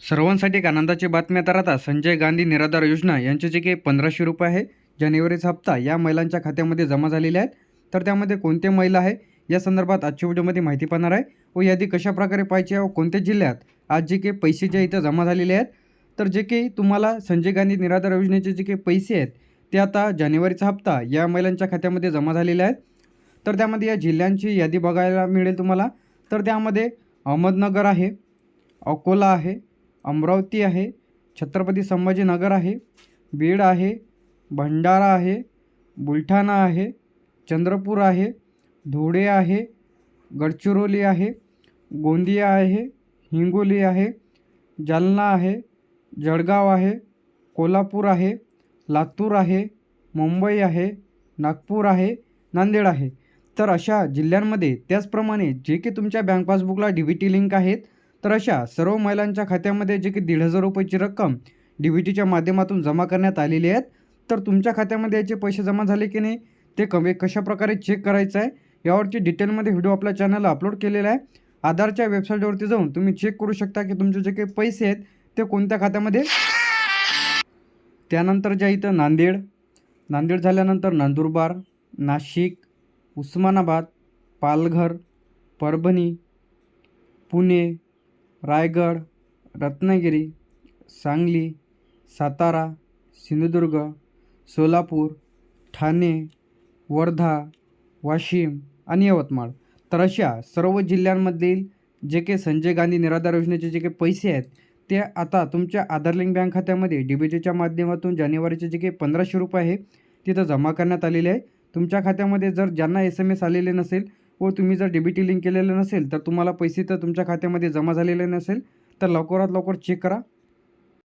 सर्वांसाठी एक आनंदाची बातमी आता संजय गांधी निराधार योजना यांचे जे काही पंधराशे रुपये आहे. जानेवारीचा हप्ता या महिलांच्या खात्यामध्ये जमा झालेले आहेत. तर त्यामध्ये कोणते महिला आहे? या संदर्भात आजच्या व्हिडिओमध्ये माहिती पाहणार आहे. व यादी कशा प्रकारे पाहिजे व कोणत्या जिल्ह्यात आज जे काही पैसे जे इथं जमा झालेले आहेत. तर जे काही तुम्हाला संजय गांधी निराधार योजनेचे जे काही पैसे आहेत ते आता जानेवारीचा हप्ता या महिलांच्या खात्यामध्ये जमा झालेले आहेत. तर त्यामध्ये या जिल्ह्यांची यादी बघायला मिळेल तुम्हाला. तर त्यामध्ये अहमदनगर आहे अकोला आहे अमरावती आहे छत्रपती संभाजीनगर आहे बीड आहे भंडारा आहे बुलढाणा आहे चंद्रपूर आहे धुळे आहे गडचिरोली आहे गोंदिया आहे हिंगोली आहे जालना आहे जळगाव आहे कोल्हापूर आहे लातूर आहे मुंबई आहे नागपूर आहे नांदेड आहे. तर अशा जिल्ह्यांमध्ये त्याचप्रमाणे जे की तुमच्या बँक पासबुकला डी बी टी लिंक आहेत तर अशा सर्व महिलांच्या खात्यामध्ये जे की दीड हजार रुपयाची रक्कम डी बी टीच्या माध्यमातून जमा करण्यात आलेली आहेत. तर तुमच्या खात्यामध्ये याचे पैसे जमा झाले की नाही ते कमी कशाप्रकारे चेक करायचं आहे यावरची डिटेलमध्ये व्हिडिओ आपल्या चॅनलला अपलोड केलेला आहे. आधारच्या वेबसाईटवरती जाऊन तुम्ही चेक करू शकता की तुमचे जे काही पैसे आहेत ते कोणत्या खात्यामध्ये? त्यानंतर ज्या इथं नांदेड नांदेड झाल्यानंतर नंदुरबार नाशिक उस्मानाबाद पालघर परभणी पुणे रायगड रत्नागिरी सांगली सातारा सिंधुदुर्ग सोलापूर ठाणे वर्धा वाशिम आणि यवतमाळ. तर अशा सर्व जिल्ह्यांमधील जे काही संजय गांधी निराधार योजनेचे जे काही पैसे आहेत ते आता तुमच्या आधार लिंक बँक खात्यामध्ये डी बी टीच्या माध्यमातून जानेवारीचे जे काही पंधराशे रुपये आहे तिथं जमा करण्यात आलेले आहे. तुमच्या खात्यामध्ये जर ज्यांना एस एम एस आलेले नसेल व तुम्ही जर डी लिंक केलेलं नसेल तर तुम्हाला पैसे तर तुमच्या खात्यामध्ये जमा झालेले नसेल तर लवकरात लवकर चेक करा.